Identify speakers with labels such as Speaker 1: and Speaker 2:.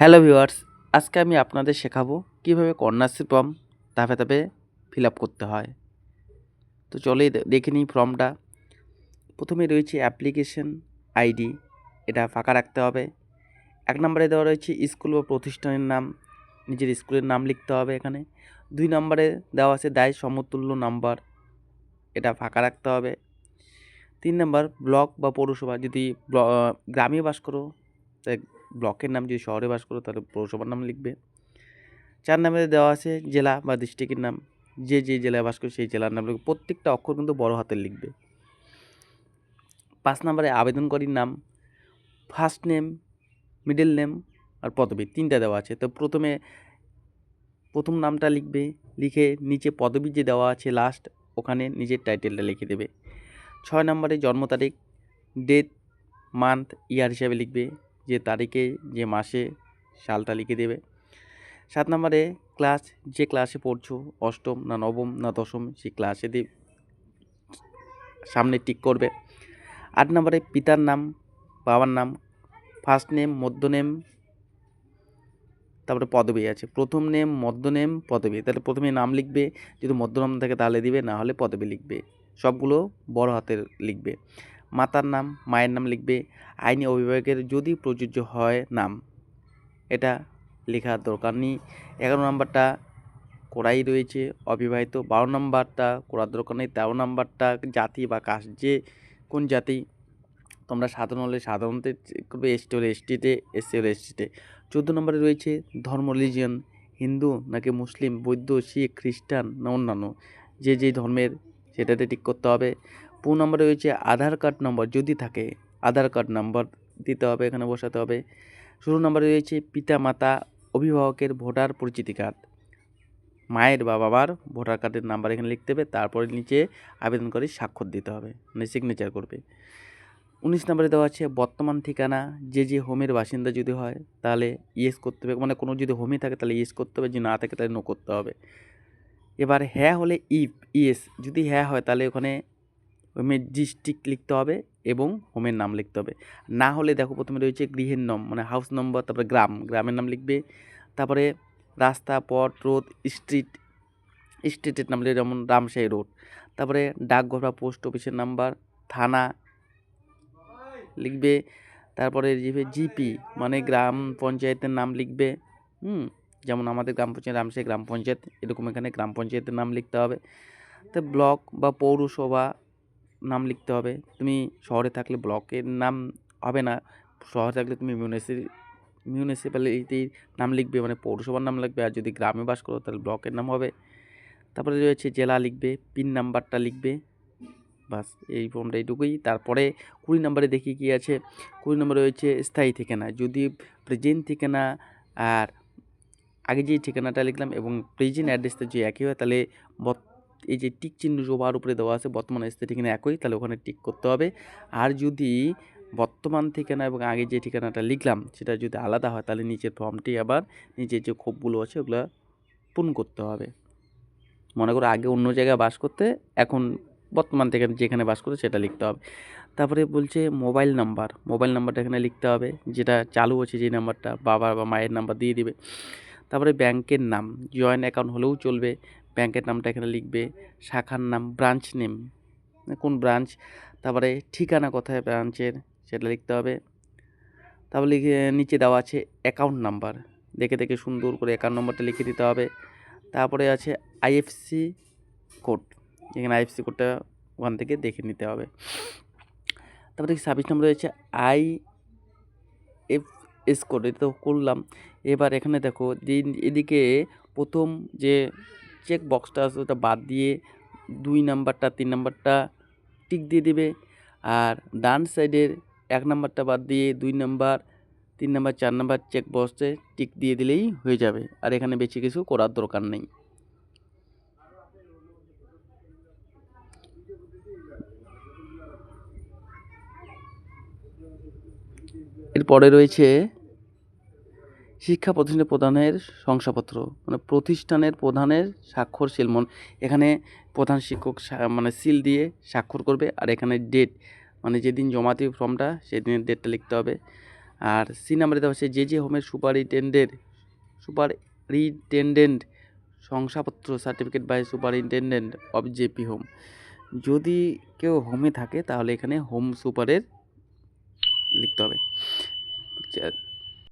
Speaker 1: Hello viewers, আজকে আমি আপনাদের শেখাবো কীভাবে কন্যাশ্রী ফর্ম ধাপে ধাপে ফিল আপ করতে হয়। তো চলে দেখে নিই ফর্মটা। প্রথমে রয়েছে অ্যাপ্লিকেশন আইডি, এটা ফাঁকা রাখতে হবে। এক নম্বরে দেওয়া রয়েছে স্কুল বা প্রতিষ্ঠানের নাম, নিজের স্কুলের নাম লিখতে হবে এখানে। দুই নম্বরে দেওয়া আছে দায় সমতুল্য নাম্বার, এটা ফাঁকা রাখতে হবে। তিন নম্বর ব্লক বা পৌরসভা, যদি গ্রামে বাস করো তাই ব্লকের নাম যদি শহরে বাস করো, তাহলে পৌরসভার নাম লিখবে। চার নম্বরে দেওয়া আছে, জেলা বা ডিস্ট্রিক্টের নাম। যে যে জেলায় বাস করে, সেই জেলার নাম লিখবে। প্রত্যেকটা অক্ষর কিন্তু বড় হাতের লিখবে। পাঁচ নম্বরে আবেদনকারীর নাম ফার্স্ট নেম মিডল নেম আর পদবি, তিনটা দেওয়া আছে। তো প্রথমে প্রথম নামটা লিখবে, লিখে নিচে পদবি যে দেওয়া আছে লাস্ট ওখানে নিজের টাইটেলটা লিখে দেবে। ছয় নম্বরে জন্ম তারিখ ডেট মান্থ ইয়ার হিসাবে লিখবে। যে তারিখে, যে মাসে সালটা লিখে দেবে। সাত নম্বরে ক্লাস, যে ক্লাসে পড়ছো, অষ্টম না নবম না দশম, সেই ক্লাসে দিয়ে সামনে টিক করবে। আট নম্বরে পিতার নাম, বাবার নাম ফার্স্ট নেম মধ্য নেম তারপরে পদবী আছে। প্রথম নেম মধ্য নেম পদবী। তাহলে প্রথমে নাম লিখবে, যদি মধ্য নাম থাকে তাহলে দিবে, না হলে পদবী লিখবে। সবগুলো বড় হাতের লিখবে। মাতার নাম, মায়ের নাম লিখবে। আইনি অভিভাবকের যদি প্রযোজ্য হয় নাম। এটা লেখার দরকার নেই। এগারো নম্বরটা করাই রয়েছে অবিবাহিত। বারো নম্বরটা করার দরকার নেই। তেরো নম্বরটা জাতি বা কাস্ট যে কোন জাতি। তোমরা সাধারণ হলে সাধারণত করবে এসটি হলে এসটিতে এসসি হলে এসটিতে চোদ্দ নম্বরে রয়েছে ধর্ম রিলিজিয়ন হিন্দু নাকি মুসলিম, বৌদ্ধ, শিখ, খ্রিস্টান না অন্যান্য। যে যে ধর্মের, সেটাতে ঠিক করতে হবে। পনেরো নম্বরে রয়েছে আধার কার্ড নম্বর যদি থাকে, আধার কার্ড নম্বর দিতে হবে, এখানে বসাতে হবে। ষোলো নম্বরে রয়েছে পিতা মাতা অভিভাবকের ভোটার পরিচিতি কার্ড। মায়ের বা বাবার ভোটার কার্ডের নাম্বার এখানে লিখতে হবে, তারপরে নিচে আবেদনকারী স্বাক্ষর দিতে হবে মানে সিগনেচার করবে। উনিশ নম্বরে দেওয়া আছে বর্তমান ঠিকানা, যে যে হোমের বাসিন্দা যদি হয়, তাহলে ইয়েস করতে হবে মানে কোনো যদি হোমে থাকে, তাহলে ইয়েস করতে হবে যদি না থাকে, তাহলে নো করতে হবে। এবার হ্যাঁ হলে ইফ ইয়েস যদি হ্যাঁ হয়, তাহলে ওখানে হোমের ডিস্ট্রিক্ট লিখতে হবে এবং হোমের নাম লিখতে হবে। না হলে দেখো প্রথমে রয়েছে গৃহের নাম মানে হাউস নম্বর তারপরে গ্রাম, গ্রামের নাম লিখবে। তারপরে রাস্তা, পথ, রোড স্ট্রিট স্ট্রিটের নাম লিখবে, যেমন রামশাহী রোড। তারপরে ডাকঘর বা পোস্ট অফিসের নাম্বার থানা লিখবে। তারপরে লিখবে জিপি মানে গ্রাম পঞ্চায়েতের নাম লিখবে। হুম, যেমন আমাদের গ্রাম পঞ্চায়েত রামশাহী গ্রাম পঞ্চায়েত, এরকম এখানে গ্রাম পঞ্চায়েতের নাম লিখতে হবে। তো ব্লক বা পৌরসভা নাম লিখতে হবে। তুমি শহরে থাকলে ব্লকের নাম হবে না। শহরে থাকলে তুমি মিউনিসি মিউনিসিপ্যালিটির নাম লিখবে মানে পৌরসভার নাম লিখবে। আর যদি গ্রামে বাস করো, তাহলে ব্লকের নাম হবে। তারপরে রয়েছে জেলা লিখবে পিন নাম্বারটা লিখবে। বাস, এই ফর্মটা এইটুকুই। তারপরে কুড়ি নম্বরে দেখি কি আছে। কুড়ি নম্বরে রয়েছে স্থায়ী ঠিকানা। যদি প্রেজেন্ট ঠিকানা আর আগে যে ঠিকানাটা লিখলাম এবং প্রেজেন্ট অ্যাড্রেসটা যে একই হয়, তাহলে এই যে টিক চিহ্ন জোবার উপরে দেওয়া আছে, বর্তমান স্থায়ী ঠিকানা একই, তাহলে ওখানে টিক করতে হবে। আর যদি বর্তমান ঠিকানা এবং আগে যে ঠিকানাটা লিখলাম, সেটা যদি আলাদা হয়, তাহলে নিচের ফর্মটি আবার নিচের যে ক্ষোভগুলো আছে, ওগুলো পূরণ করতে হবে। মনে করো আগে অন্য জায়গায় বাস করতে, এখন বর্তমান থেকে যেখানে বাস করতে, সেটা লিখতে হবে। তারপরে বলছে মোবাইল নাম্বার, মোবাইল নাম্বারটা এখানে লিখতে হবে, যেটা চালু আছে যে নাম্বারটা বাবা বা মায়ের নাম্বার দিয়ে দিবে। তারপরে ব্যাংকের নাম, জয়েন্ট অ্যাকাউন্ট হলেও চলবে ব্যাংকের নামটা এখানে লিখবে, শাখার নাম ব্রাঞ্চ নেম কোন ব্রাঞ্চ তারপরে ঠিকানা কোথায় ব্রাঞ্চের সেটা লিখতে হবে। তারপরে লিখে নিচে দেওয়া আছে অ্যাকাউন্ট নাম্বার দেখে দেখে সুন্দর করে অ্যাকাউন্ট নম্বরটা লিখে দিতে হবে। তারপরে আছে আইএফসি কোড এখানে আইএফসি কোডটা ওখান থেকে দেখে নিতে হবে। তারপরে সার্ভিস নম্বর রয়েছে আই এফ এস কোড এটা তো করলাম। এবার এখানে দেখো, যে এদিকে প্রথম যে চেক বক্সটা আছে, ওটা বাদ দিয়ে দুই নাম্বারটা, তিন নাম্বারটা টিক দিয়ে দিবে। আর ডান সাইডের এক নাম্বারটা বাদ দিয়ে দুই নাম্বার, তিন নাম্বার, চার নাম্বার চেক বক্সে টিক দিয়ে দিলেই হয়ে যাবে। আর এখানে বেশি কিছু করার দরকার নেই। এরপরে রয়েছে শিক্ষা প্রতিষ্ঠানের প্রধানের শংসাপত্র মানে প্রতিষ্ঠানের প্রধানের স্বাক্ষর সিলমন এখানে প্রধান শিক্ষক মানে সিল দিয়ে স্বাক্ষর করবে আর এখানে ডেট মানে যেদিন জমা দিবে ফর্মটা সেদিনের ডেটটা লিখতে হবে। আর সি নাম্বারে দেওয়া হচ্ছে যে যে হোমের সুপারিনটেন্ডেন্ট সুপারিনটেন্ডেন্ট শংসাপত্র certificate by superintendent of JP home যদি কেউ হোমে থাকে তাহলে এখানে হোম সুপারের লিখতে হবে।